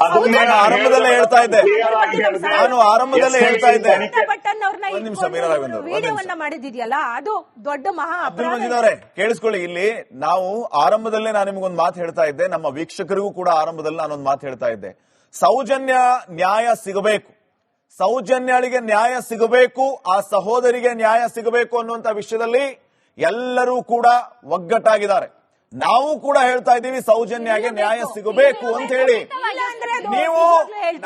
ನಾನು ಆರಂಭದಲ್ಲೇ ಹೇಳ್ತಾ ಇದ್ದೆ. ನಾನು ಆರಂಭದಲ್ಲೇ ಹೇಳ್ತಾ ಇದ್ದೆ. ಬಟನ್ ಒಂದ್ ನಿಮಿಷ, ಮೀರಾ ರಾಘವೇಂದ್ರ, ಒಂದ್ ವಿಡಿಯೋವನ್ನ ಮಾಡಿದಿದೆಯಲ್ಲ ಅದು ದೊಡ್ಡ ಮಹಾ ಅಬ್ದುಲ್ ಮಜೀದ್ ಅವರೇ ಕೇಳಿಸ್ಕೊಳ್ಳಿ ಇಲ್ಲಿ ನಾವು ಆರಂಭದಲ್ಲೇ ನಾನು ನಿಮಗೊಂದು ಮಾತು ಹೇಳ್ತಾ ಇದ್ದೆ. ನಮ್ಮ ವೀಕ್ಷಕರಿಗೂ ಕೂಡ ಆರಂಭದಲ್ಲಿ ನಾನೊಂದು ಮಾತು ಹೇಳ್ತಾ ಇದ್ದೆ. ಸೌಜನ್ಯ ನ್ಯಾಯ ಸಿಗಬೇಕು. ಸೌಜನ್ಯಳಿಗೆ ನ್ಯಾಯ ಸಿಗಬೇಕು ಆ ಸಹೋದರಿಗೆ ನ್ಯಾಯ ಸಿಗಬೇಕು ಅನ್ನುವಂತ ವಿಷಯದಲ್ಲಿ ಎಲ್ಲರೂ ಕೂಡ ಒಗ್ಗಟ್ಟಾಗಿದ್ದಾರೆ. ನಾವು ಕೂಡ ಹೇಳ್ತಾ ಇದ್ದೀವಿ ಸೌಜನ್ಯಗೆ ನ್ಯಾಯ ಸಿಗಬೇಕು ಅಂತ ಹೇಳಿ. ನೀವು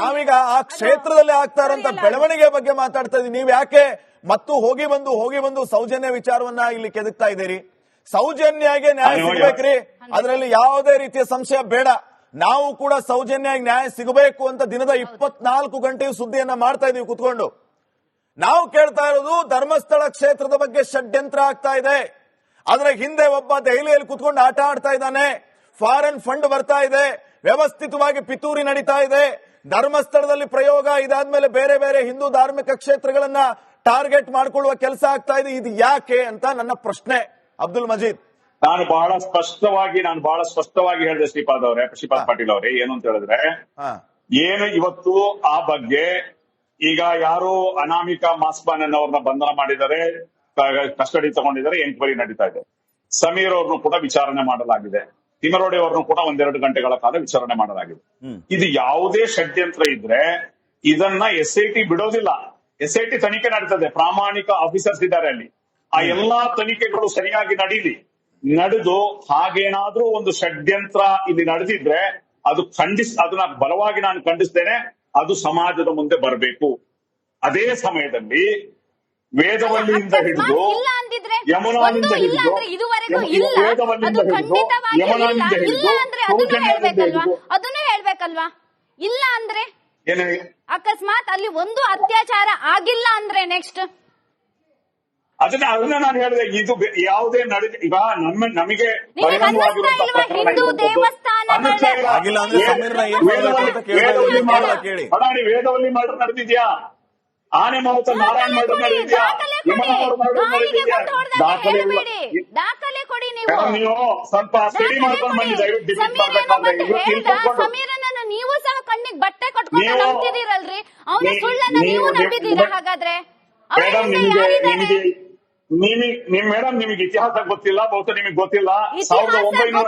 ನಾವೀಗ ಆ ಕ್ಷೇತ್ರದಲ್ಲಿ ಆಗ್ತಾ ಇರೋಂತ ಬೆಳವಣಿಗೆ ಬಗ್ಗೆ ಮಾತಾಡ್ತಾ ಇದೀವಿ ನೀವು ಯಾಕೆ ಮತ್ತು ಹೋಗಿ ಬಂದು ಹೋಗಿ ಬಂದು ಸೌಜನ್ಯ ವಿಚಾರವನ್ನ ಇಲ್ಲಿ ಕೆದಕ್ತಾ ಇದ್ದೀರಿ? ಸೌಜನ್ಯಗೆ ನ್ಯಾಯ ಸಿಗ್ಬೇಕ್ರಿ. ಅದರಲ್ಲಿ ಯಾವುದೇ ರೀತಿಯ ಸಂಶಯ ಬೇಡ. ನಾವು ಕೂಡ ಸೌಜನ್ಯಗೆ ನ್ಯಾಯ ಸಿಗಬೇಕು ಅಂತ ದಿನದ ಇಪ್ಪತ್ನಾಲ್ಕು ಗಂಟೆಯು ಸುದ್ದಿಯನ್ನ ಮಾಡ್ತಾ ಇದೀವಿ ಕುತ್ಕೊಂಡು. ನಾವು ಕೇಳ್ತಾ ಇರೋದು ಧರ್ಮಸ್ಥಳ ಕ್ಷೇತ್ರದ ಬಗ್ಗೆ ಷಡ್ಯಂತ್ರ ಆಗ್ತಾ ಇದೆ. ಅದರ ಹಿಂದೆ ಒಬ್ಬ ದೆಹಲಿಯಲ್ಲಿ ಕುತ್ಕೊಂಡು ಆಟ ಆಡ್ತಾ ಇದ್ದಾನೆ. ಫಾರೆನ್ ಫಂಡ್ ಬರ್ತಾ ಇದೆ. ವ್ಯವಸ್ಥಿತವಾಗಿ ಪಿತೂರಿ ನಡೀತಾ ಇದೆ. ಧರ್ಮಸ್ಥಳದಲ್ಲಿ ಪ್ರಯೋಗ ಇದಾದ್ಮೇಲೆ ಬೇರೆ ಬೇರೆ ಹಿಂದೂ ಧಾರ್ಮಿಕ ಕ್ಷೇತ್ರಗಳನ್ನ ಟಾರ್ಗೆಟ್ ಮಾಡಿಕೊಳ್ಳುವ ಕೆಲಸ ಆಗ್ತಾ ಇದೆ. ಇದು ಯಾಕೆ ಅಂತ ನನ್ನ ಪ್ರಶ್ನೆ. ಅಬ್ದುಲ್ ಮಜೀದ್. ನಾನು ಬಹಳ ಸ್ಪಷ್ಟವಾಗಿ ನಾನು ಬಹಳ ಸ್ಪಷ್ಟವಾಗಿ ಹೇಳಿದೆ ಶ್ರೀಪಾದ್ ಅವರೇ ಶ್ರೀಪಾದ್ ಪಾಟೀಲ್ ಅವರೇ ಏನು ಅಂತ ಹೇಳಿದ್ರೆ ಏನು ಇವತ್ತು ಆ ಬಗ್ಗೆ ಈಗ ಯಾರು ಅನಾಮಿಕ ಮಾಸ್ಬಾನ್ ಅನ್ನೋರ್ನ ಬಂಧನ ಮಾಡಿದ್ದಾರೆ. ಕಸ್ಟಡಿ ತಗೊಂಡಿದ್ದಾರೆ ಎಂಕ್ವೈರಿ ನಡೀತಾ ಇದೆ. ಸಮೀರ್ ಅವ್ರನ್ನು ಕೂಡ ವಿಚಾರಣೆ ಮಾಡಲಾಗಿದೆ. ತಿಮರೋಡಿ ಅವ್ರನ್ನು ಕೂಡ ಒಂದೆರಡು ಗಂಟೆಗಳ ಕಾಲ ವಿಚಾರಣೆ ಮಾಡಲಾಗಿದೆ. ಇದು ಯಾವುದೇ ಷಡ್ಯಂತ್ರ ಇದ್ರೆ ಇದನ್ನ ಎಸ್ ಐ ಟಿ ಬಿಡೋದಿಲ್ಲ. ಎಸ್ ಐ ಟಿ ತನಿಖೆ ನಡೀತದೆ. ಪ್ರಾಮಾಣಿಕ ಆಫೀಸರ್ಸ್ ಇದ್ದಾರೆ ಅಲ್ಲಿ. ಆ ಎಲ್ಲಾ ತನಿಖೆಗಳು ಸರಿಯಾಗಿ ನಡೀಲಿ. ನಡೆದು ಹಾಗೇನಾದ್ರೂ ಒಂದು ಷಡ್ಯಂತ್ರ ಇಲ್ಲಿ ನಡೆದಿದ್ರೆ ಅದು ಖಂಡಿಸ್ ಅದನ್ನ ಬಲವಾಗಿ ನಾನು ಖಂಡಿಸ್ತೇನೆ ಅದು ಸಮಾಜದ ಮುಂದೆ ಬರಬೇಕು. ಅದೇ ಸಮಯದಲ್ಲಿ ವೇದವಲ್ಲಿಯಿಂದ ಹಿಡಿದು ಯಮುನಾನಿಂದ ಇಲ್ಲ ಹಿಡಿದು ಅಂದ್ರೆ ಇದುವರೆಗೂ ಇಲ್ಲ. ವೇದವಲ್ಲಿಂದ ಅದು ಹಿಡಿದು ಖಂಡಿತವಾಗಿ ಇಲ್ಲ. ಅಂದ್ರೆ ಅದನ್ನು ಹೇಳ್ಬೇಕಲ್ವಾ? ಹಿಡಿದು ಅದನ್ನು ಹೇಳ್ಬೇಕಲ್ವಾ? ಇಲ್ಲ ಅಂದ್ರೆ? ಏನು? ಅಕಸ್ಮಾತ್ ಅಲ್ಲಿ ಒಂದು ಅತ್ಯಾಚಾರ ಆಗಿಲ್ಲ ಅಂದ್ರೆ ನೆಕ್ಸ್ಟ್ ಅದನ್ನ ಅದನ್ನ ನಾನು ಹೇಳಿದೆ ಇದು ಬೆ- ಯಾವುದೇ ನಡೆದ ಈಗ ನಮ್ಮ ನಮಗೆ ನಿಮಗೆ ಬಹಿರಂಗವಾಗಿರುವಂತಹ ಇಲ್ವಾ? ಹಿಂದೂ. ದೇವಸ್ಥಾನಗಳೇ- ಅನ್ನಿಸ್ತಾ ಇಲ್ಲ. ಆಗಿಲ್ಲ ಅಂದ್ರೆ ವೇ- ಸಮೀರ್ನ ಏನ್ ಅಂತ ಕೇಳ್ತಾ ವೇದವಲ್ಲಿ ಇದ್ದೀನಿ, ಕೇಳಿ. ಅದಾನಿ ವೇದವಲ್ಲಿ ಮರ್ಡರ್ ನಡೆದಿದ್ಯಾ? ಆನೆ ಮಾವುತ ನಾರಾಯಣ ದಾಖಲೆ ಕೊಡಿ. ನೀವು. ಸ್ವಲ್ಪ ಸ್ಟಡಿ ಮಾಡ್ಕೊಂಡು ಬನ್ನಿ. ದಯವಿಟ್ಟು ಡಿಬೇಟ್ ಸಮೀರ್ ಏನೋ ಮಾಡ್ಬೇಕಾದ್ರೆ ಬಂದು ಇವತ್ತು ಹೇಳ್ದ, ತಿಳ್ಕೊಂಡು ಸಮೀರನನ್ನ ನೀವು ಸಹ ಕಣ್ಣಿಗೆ ಬಟ್ಟೆ ಕಟ್ಕೊಂಡು ನಂಬ್ತಿದ್ದೀರಲ್ರಿ? ಅವನ ಸುಳ್ಳನ್ನ ನೀವು- ನಂಬಿದ್ದೀರಾ ಹಾಗಾದ್ರೆ? ನಿಮಗೆ ನಿಮ್ ಮೇಡಮ್ ನಿಮಗೆ ಇತಿಹಾಸ ಗೊತ್ತಿಲ್ಲ ಬಹುತೇಕ ನಿಮಗೆ ಗೊತ್ತಿಲ್ಲ. ಸಾವಿರದ ಒಂಬೈನೂರ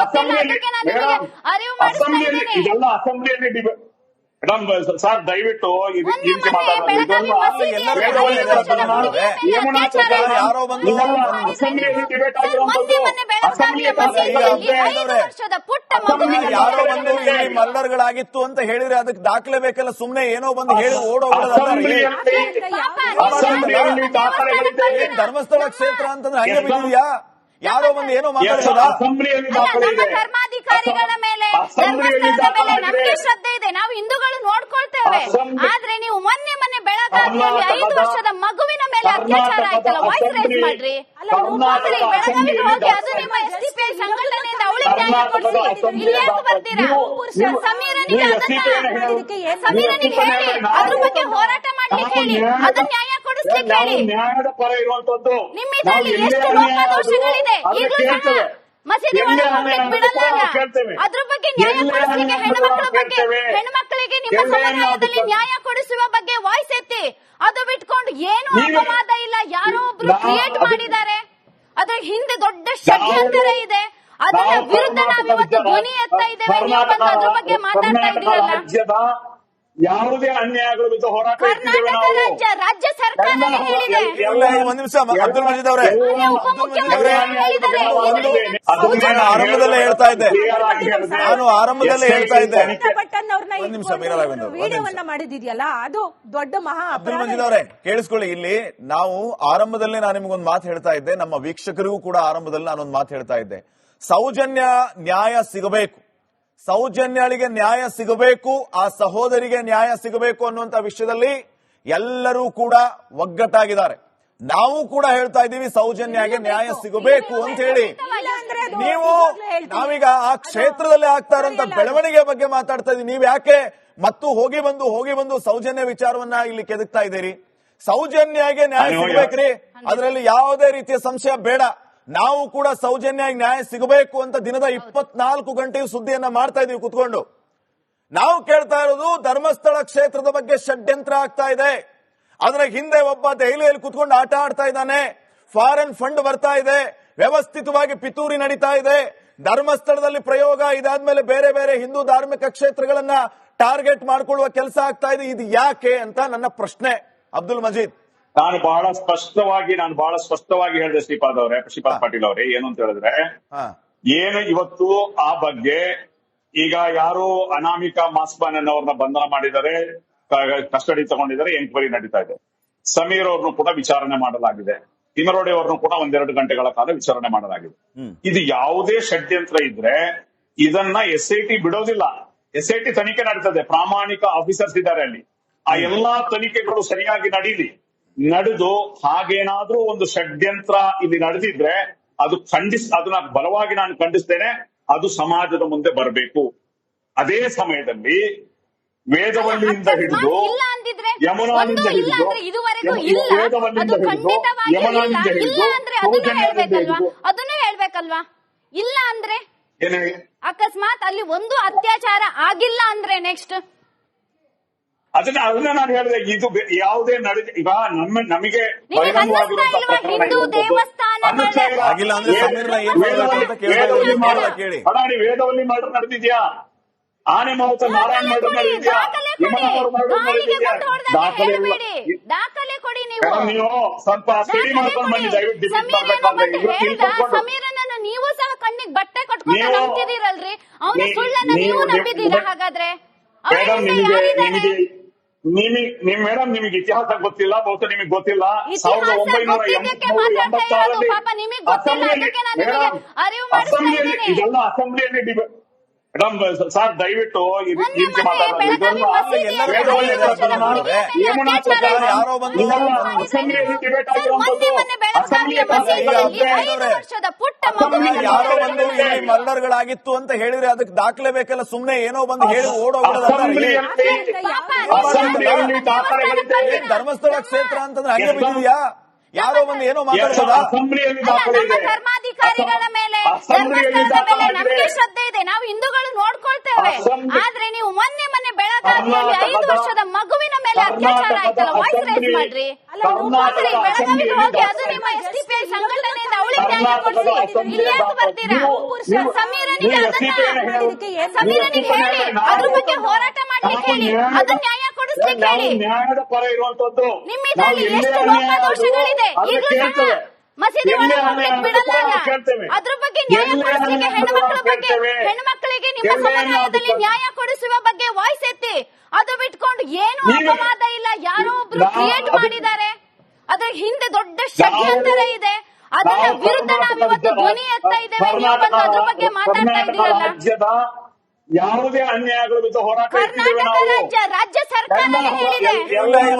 ಗೊತ್ತಿಲ್ಲ, ಅಸೆಂಬ್ಲಿಯಲ್ಲಿ. ಇದೆಲ್ಲ ಅಸೆಂಬ್ಲಿಯಲ್ಲಿ ಡಿಬೇ- ಮೇಡಮ್ ಸರ್ ದಯವಿಟ್ಟು ಮಾತಾಡೋದು. ಮರ್ಡರ್ಗಳಾಗಿತ್ತು ಅಂತ ಹೇಳಿದ್ರೆ ಅದಕ್ಕೆ ದಾಖಲೆ ಬೇಕಲ್ಲ ಸುಮ್ನೆ ಏನೋ ಬಂದು ಹೇಳಿ ದಾಖಲೆಗಳಿದೆ ಧರ್ಮಸ್ಥಳ ಕ್ಷೇತ್ರ ಅಂತಂದ್ರೆ ಹಂಗೆ ಬಿಟ್ಟಿದ್ಯಾ? ಯಾರೋ ಬಂದು ಏನೋ ಮಾತಾಡ್ಬೋದಾ ಇದೆ ಮೇಲೆ ಧರ್ಮಸ್ಥಳದ ಮೇಲೆ ನಮಗೆ. ಶ್ರದ್ಧೆ ಇದೆ. ನಾವು ಹಿಂದೂಗಳು ನೋಡ್ಕೊಳ್ತೇವೆ. ಆದ್ರೆ ನೀವು ಮೊನ್ನೆ ಮೊನ್ನೆ ಬೆಳಗಾವಿಯಲ್ಲಿ ಐದು ವರ್ಷದ ಮಗುವಿನ ಮೇಲೆ ಅತ್ಯಾಚಾರ ಆಯ್ತಲ್ಲ? ವಾಯ್ಸ್ ರೈಸ್ ಮಾಡ್ರಿ. ಬೆಳಗಾವಿಗೆ ಹೋಗಿ ಅದು ನಿಮ್ಮ ಎಸ್ ಡಿ ಪಿ ಐ ಸಂಘಟನೆಯಿಂದ ಅವಳಿಗೆ ನ್ಯಾಯ ಕೊಡಿಸಿ. ಇಲ್ಲಿ ಯಾಕೆ ಬರ್ತೀರಾ? ಸಮೀರನಿಗೆ ಅದನ್ನ ಹೇಳಿ. ಸಮೀರನಿಗೆ ಹೇಳಿ. ಅದ್ರ ಬಗ್ಗೆ ಹೋರಾಟ ಮಾಡ್ಲಿಕ್ಕೆ ಹೇಳಿ. ಅದನ್ನ ನ್ಯಾಯ ಕೊಡಿಸ್ಲಿಕ್ಕೆ ಹೇಳಿ. ನ್ಯಾಯದ ಪರ ಇರುವಂತದ್ದು. ನಿಮ್ಮ ಇದರಲ್ಲಿ ಎಷ್ಟು ಲೋಪದೋಷಗಳಿದೆ ಈಗಲೂ ಮಸೀದಿ ಒಳಗೆ ಹೋಗ್ಲಿಕ್ಕೆ ಬಿಡಲ್ಲ ಅದ್ರ ಬಗ್ಗೆ ನ್ಯಾಯ ಕೊಡಿಸ್ಲಿಕ್ಕೆ ಹೆಣ್ಮಕ್ಳ ಬಗ್ಗೆ. ಹೆಣ್ಮಕ್ಳಿಗೆ ನಿಮ್ಮ ಸಮುದಾಯದಲ್ಲಿ ನ್ಯಾಯ ಕೊಡಿಸುವ ಬಗ್ಗೆ ವಾಯ್ಸ್ ಎತ್ತಿ ಅದು ಬಿಟ್ಕೊಂಡು ಏನು ಅಪವಾದ ಇಲ್ಲ. ಯಾರೋ ಒಬ್ರು ಕ್ರಿಯೇಟ್ ಮಾಡಿದ್ದಾರೆ. ಅದ್ರ ಹಿಂದೆ ದೊಡ್ಡ ಷಡ್ಯಂತರ ಇದೆ. ಅದರ ವಿರುದ್ಧ ನಾವು ಇವತ್ತು ಧ್ವನಿ ಎತ್ತಾ ಇದ್ದೇವೆ. ನೀವು ಬಂದು ಅದ್ರ ಬಗ್ಗೆ ಮಾತಾಡ್ತಾ ಇದ್ದೀರಲ್ಲ? ಯಾವುದೇ ಅನ್ಯಾಯಗಳ ವಿರುದ್ಧ ಹೋರಾಟ ರಾಜ್ಯ ರಾಜ್ಯ ಸರ್ಕಾರನೇ ಎಲ್ಲ- ಹೇಳಿದೆ ಎಲ್ಲ ಒಂದ್ ನಿಮಿಷ ಅಬ್ದುಲ್ ಮಜೀದ್ ಅವರೇ. ಅದನ್ನ ನಾನು ಆರಂಭದಲ್ಲೇ ಹೇಳ್ತಾ ಇದ್ದೆ. ನಾನು ಆರಂಭದಲ್ಲೇ ಹೇಳ್ತಾ ಇದ್ದೆ. ಒಂದ್ ನಿಮಿಷ, ವಿಡಿಯೋವನ್ನ ಮಾಡಿದಿದೆಯಲ್ಲ ಅದು ದೊಡ್ಡ ಮಹಾ ಅಬ್ದುಲ್ ಮಜೀದ್ ಅವರೇ ಕೇಳಿಸ್ಕೊಳ್ಳಿ ಇಲ್ಲಿ ನಾವು ಆರಂಭದಲ್ಲೇ ನಾನು ನಿಮ್ಗೊಂದು ಮಾತು ಹೇಳ್ತಾ ಇದ್ದೆ. ನಮ್ಮ ವೀಕ್ಷಕರಿಗೂ ಕೂಡ ಆರಂಭದಲ್ಲಿ ನಾನೊಂದು ಮಾತು ಹೇಳ್ತಾ ಇದ್ದೆ. ಸೌಜನ್ಯ ನ್ಯಾಯ ಸಿಗಬೇಕು. ಸೌಜನ್ಯಳಿಗೆ ನ್ಯಾಯ ಸಿಗಬೇಕು ಆ ಸಹೋದರಿಗೆ ನ್ಯಾಯ ಸಿಗಬೇಕು ಅನ್ನುವಂತ ವಿಷಯದಲ್ಲಿ ಎಲ್ಲರೂ ಕೂಡ ಒಗ್ಗಟ್ಟಾಗಿದ್ದಾರೆ. ನಾವು ಕೂಡ ಹೇಳ್ತಾ ಇದ್ದೀವಿ ಸೌಜನ್ಯಗೆ ನ್ಯಾಯ ಸಿಗಬೇಕು ಅಂತ ಹೇಳಿ. ನೀವು ನಾವೀಗ ಆ ಕ್ಷೇತ್ರದಲ್ಲಿ ಆಗ್ತಾ ಇರೋಂತ ಬೆಳವಣಿಗೆ ಬಗ್ಗೆ ಮಾತಾಡ್ತಾ ಇದೀವಿ ನೀವ್ ಯಾಕೆ ಮತ್ತು ಹೋಗಿ ಬಂದು ಹೋಗಿ ಬಂದು ಸೌಜನ್ಯ ವಿಚಾರವನ್ನ ಇಲ್ಲಿ ಕೆದಕ್ತಾ ಇದ್ದೀರಿ? ಸೌಜನ್ಯಗೆ ನ್ಯಾಯ ಸಿಗಬೇಕ್ರಿ. ಸಿಗ್ಬೇಕ್ರಿ ಅದರಲ್ಲಿ ಯಾವುದೇ ರೀತಿಯ ಸಂಶಯ ಬೇಡ. ನಾವು ಕೂಡ ಸೌಜನ್ಯ ನ್ಯಾಯ ಸಿಗಬೇಕು ಅಂತ ದಿನದ ಇಪ್ಪತ್ನಾಲ್ಕು ಗಂಟೆಯು ಸುದ್ದಿಯನ್ನ ಮಾಡ್ತಾ ಇದೀವಿ ಕುತ್ಕೊಂಡು. ನಾವು ಕೇಳ್ತಾ ಇರೋದು ಧರ್ಮಸ್ಥಳ ಕ್ಷೇತ್ರದ ಬಗ್ಗೆ ಷಡ್ಯಂತ್ರ ಆಗ್ತಾ ಇದೆ. ಅದರ ಹಿಂದೆ ಒಬ್ಬ ದೆಹಲಿಯಲ್ಲಿ ಕುತ್ಕೊಂಡು ಆಟ ಆಡ್ತಾ ಇದ್ದಾನೆ. ಫಾರಿನ್ ಫಂಡ್ ಬರ್ತಾ ಇದೆ. ವ್ಯವಸ್ಥಿತವಾಗಿ ಪಿತೂರಿ ನಡೀತಾ ಇದೆ. ಧರ್ಮಸ್ಥಳದಲ್ಲಿ ಪ್ರಯೋಗ ಇದಾದ್ಮೇಲೆ ಬೇರೆ ಬೇರೆ ಹಿಂದೂ ಧಾರ್ಮಿಕ ಕ್ಷೇತ್ರಗಳನ್ನ ಟಾರ್ಗೆಟ್ ಮಾಡ್ಕೊಳ್ಳುವ ಕೆಲಸ ಆಗ್ತಾ ಇದೆ. ಇದು ಯಾಕೆ ಅಂತ ನನ್ನ ಪ್ರಶ್ನೆ. ಅಬ್ದುಲ್ ಮಜೀದ್. ನಾನು ಬಹಳ ಸ್ಪಷ್ಟವಾಗಿ ನಾನು ಬಹಳ ಸ್ಪಷ್ಟವಾಗಿ ಹೇಳಿದೆ ಶ್ರೀಪಾದ್ ಅವರೇ ಶ್ರೀಪಾದ್ ಪಾಟೀಲ್ ಅವರೇ ಏನು ಅಂತ ಹೇಳಿದ್ರೆ ಏನು ಇವತ್ತು ಆ ಬಗ್ಗೆ ಈಗ ಯಾರು ಅನಾಮಿಕಾ ಮಾಸ್ಬಾನ್ ಅನ್ನೋರ್ನ ಬಂಧನ ಮಾಡಿದ್ದಾರೆ ಕಸ್ಟಡಿ ತಗೊಂಡಿದ್ದಾರೆ ಎಂಕ್ವೈರಿ ನಡೀತಾ ಇದೆ. ಸಮೀರ್ ಅವ್ರನ್ನು ಕೂಡ ವಿಚಾರಣೆ ಮಾಡಲಾಗಿದೆ. ತಿಮರೋಡಿ ಅವ್ರನ್ನು ಕೂಡ ಒಂದೆರಡು ಗಂಟೆಗಳ ಕಾಲ ವಿಚಾರಣೆ ಮಾಡಲಾಗಿದೆ. ಇದು ಯಾವುದೇ ಷಡ್ಯಂತ್ರ ಇದ್ರೆ ಇದನ್ನ ಎಸ್ ಐ ಟಿ ಬಿಡೋದಿಲ್ಲ. ಎಸ್ ಐ ಟಿ ತನಿಖೆ ನಡೀತದೆ. ಪ್ರಾಮಾಣಿಕ ಆಫೀಸರ್ಸ್ ಇದ್ದಾರೆ ಅಲ್ಲಿ. ಆ ಎಲ್ಲಾ ತನಿಖೆಗಳು ಸರಿಯಾಗಿ ನಡೀಲಿ. ನಡೆದು ಹಾಗೇನಾದ್ರೂ ಒಂದು ಷಡ್ಯಂತ್ರ ಇಲ್ಲಿ ನಡೆದಿದ್ರೆ ಅದು ಖಂಡಿಸ್ ಅದನ್ನ ಬಲವಾಗಿ ನಾನು ಖಂಡಿಸ್ತೇನೆ ಅದು ಸಮಾಜದ ಮುಂದೆ ಬರಬೇಕು. ಅದೇ ಸಮಯದಲ್ಲಿ ವೇದವಳ್ಳಿಯಿಂದ ಹಿಡಿದು ಯಮುನಾನಿಂದ ಹಿಡಿದು ವೇದವಳ್ಳಿಯಿಂದ ಹಿಡಿದು ಯಮುನಾನಿಂದ ಹಿಡಿದು ಸೌಜನ್ಯದಿಂದ ಹಿಡಿದು ಅದನ್ನು ಹೇಳ್ಬೇಕಲ್ವಾ? ಇಲ್ಲ ಅಂದ್ರೆ ಅಕಸ್ಮಾತ್ ಅಲ್ಲಿ ಒಂದು ಅತ್ಯಾಚಾರ ಆಗಿಲ್ಲ ಅಂದ್ರೆ ನೆಕ್ಸ್ಟ್ ಅದನ್ನ ಅದನ್ನ ನಾನು ಹೇಳಿದೆ ಇದು ಯಾವುದೇ ನಡೆ ಈಗ ನಮ್ಮ ನಮಗೆ ಕೇಳ್ತಾ ವೇದವಲ್ಲಿ ಮರ್ಡರ್- ನಡೆದಿದ್ಯಾ? ಆನೆ ಮಾವುತ ನಾರಾಯಣ ಮರ್ಡರ್ ನಡೆದಿದ್ಯಾ? ದಾಖಲೆ ಕೊಡಿ. ನೀವು. ನೀವು ಸ್ವಲ್ಪ ಸ್ಟಡಿ ಮಾಡ್ಕೊಂಡು ಬನ್ನಿ. ದಯವಿಟ್ಟು ನೀವು ಸಹ ಕಣ್ಣಿಗೆ ಬಟ್ಟೆ ಕಟ್ಕೊಂಡು ನಂಬ್ತಿದ್ದೀರಲ್ರಿ? ಅವನ ಸುಳ್ಳನ್ನ ನೀವು- ನಂಬಿದ್ದೀರಾ ಹಾಗಾದ್ರೆ? ಅವರಿಂದ ಯಾರಿದ್ದಾರೆ? ನಿಮಗೆ ನಿಮಗೆ ನಿಮ್ ಮೇಡಮ್ ನಿಮಗೆ ಇತಿಹಾಸ ಗೊತ್ತಿಲ್ಲ ಬಹುಶಃ ನಿಮಗೆ ಗೊತ್ತಿಲ್ಲ ಇತಿಹಾಸ ಸಾವಿರದ ಒಂಬೈನೂರ ಗೊತ್ತಿದ್ದಕ್ಕೆ ಎಂಬತ್ಮೂರು ಮಾತಾಡ್ತಾ ಎಂಬತ್ತಾರರಲ್ಲಿ ಇರೋದು. ಪಾಪ ನಿಮಗೆ ಗೊತ್ತಿಲ್ಲ, ಅಸೆಂಬ್ಲಿಯಲ್ಲಿ- ಅದಕ್ಕೆ ನಾನು ಮೇಡಮ್, ನಿಮಗೆ ಅರಿವು ಮಾಡಿಸ್ತಾ ಅಸೆಂಬ್ಲಿಯಲ್ಲಿ ಇದ್ದೀನಿ. ಇದೆಲ್ಲ ಅಸೆಂಬ್ಲಿಯಲ್ಲಿ ಡಿಬೇಟ್ ಮೇಡಮ್ ಸರ್ ದಯವಿಟ್ಟು ಈ ರೀತಿ ಮರ್ಡರ್ಗಳಾಗಿತ್ತು ಅಂತ ಹೇಳಿದ್ರೆ ಅದಕ್ಕೆ ದಾಖಲೆ ಬೇಕಲ್ಲ ಸುಮ್ನೆ ಏನೋ ಬಂದು ಹೇಳಿ ಏನ್ ಧರ್ಮಸ್ಥಳ ಕ್ಷೇತ್ರ ಅಂತಂದ್ರೆ ಹಂಗೆ ಬಿದ್ದಿದ್ಯಾ ಯಾರೋ ಬಂದು ಏನೋ ಮಾತಾಡ್ಬೋದಾ ಧರ್ಮಾಧಿಕಾರಿಗಳ ಮೇಲೆ ಧರ್ಮಸ್ಥಳದ ಮೇಲೆ ನಮಗೆ ಶ್ರದ್ಧೆ ಇದೆ. ನಾವು ಹಿಂದೂಗಳು ನೋಡ್ಕೊಳ್ತೇವೆ. ಆದ್ರೆ ನೀವು ಮೊನ್ನೆ ಮೊನ್ನೆ ಬೆಳಗಾವಿಯಲ್ಲಿ ಐದು ವರ್ಷದ ಮಗುವಿನ ಮೇಲೆ ಅತ್ಯಾಚಾರ ಆಯ್ತಲ್ಲ ವಾಯ್ಸ್ ರೈಸ್ ಮಾಡ್ರಿ. ಬೆಳಗಾವಿಗೆ ಹೋಗಿ ಅದು ನಿಮ್ಮ ಎಸ್ ಡಿ ಪಿ ಐ ಸಂಘಟನೆಯಿಂದ ಅವಳಿಗೆ ನ್ಯಾಯ ಕೊಡಿಸಿ. ಇಲ್ಲಿ ಯಾಕೆ ಬರ್ತೀರಾ? ಸಮೀರನಿಗೆ ಅದನ್ನ ಸಮೀರನಿಗೆ ಹೇಳಿ. ಅದ್ರ ಬಗ್ಗೆ ಹೋರಾಟ ಮಾಡ್ಲಿಕ್ಕೆ ಹೇಳಿ. ಅದು ನ್ಯಾಯ ಕೊಡಿಸ್ಲಿಕ್ಕೆ ಹೇಳಿ. ನ್ಯಾಯದ ಪರ ಇರುವಂತದ್ದು. ನಿಮ್ಮ ಇದರಲ್ಲಿ ಎಷ್ಟು ಲೋಪದೋಷಗಳಿದೆ ಈಗಲೂ ಸಹ ಮಸೀದಿ ಒಳಗೆ ಬಿಡಲ್ಲ ಅದ್ರ ಬಗ್ಗೆ ನ್ಯಾಯ ಕೊಡಿಸಲಿಕ್ಕೆ ಹೆಣ್ಣು ಮಕ್ಕಳ ಬಗ್ಗೆ ಹೆಣ್ಮಕ್ಳಿಗೆ ನಿಮ್ಮ ಸಮುದಾಯದಲ್ಲಿ ನ್ಯಾಯ ಕೊಡಿಸುವ ಬಗ್ಗೆ ವಾಯ್ಸ್ ಎತ್ತಿ. ಅದು ಬಿಟ್ಕೊಂಡು ಏನು ಅಪವಾದ ಇಲ್ಲ. ಯಾರೋ ಒಬ್ರು ಕ್ರಿಯೇಟ್ ಮಾಡಿದ್ದಾರೆ. ಅದ್ರ ಹಿಂದೆ ದೊಡ್ಡ ಷಡ್ಯಂತರ ಇದೆ. ಅದರ ವಿರುದ್ಧ ನಾವು ಇವತ್ತು ಧ್ವನಿ ಎತ್ತಾ ಇದ್ದೇವೆ. ನೀವು ಬಂದು ಅದ್ರ ಬಗ್ಗೆ ಮಾತಾಡ್ತಾ ಇದ್ದೀರಲ್ಲ. ಯಾವುದೇ ಅನ್ಯಾಯಗಳ ವಿರುದ್ಧ ಹೋರಾಟ ಕರ್ನಾಟಕ ರಾಜ್ಯ ರಾಜ್ಯ ಸರ್ಕಾರ ಹೇಳಿದೆ?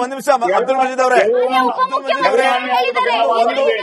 ಒಂದ್ ನಿಮಿಷ ಅಬ್ದುಲ್ ಮಜೀದ್ ಅವರೇ.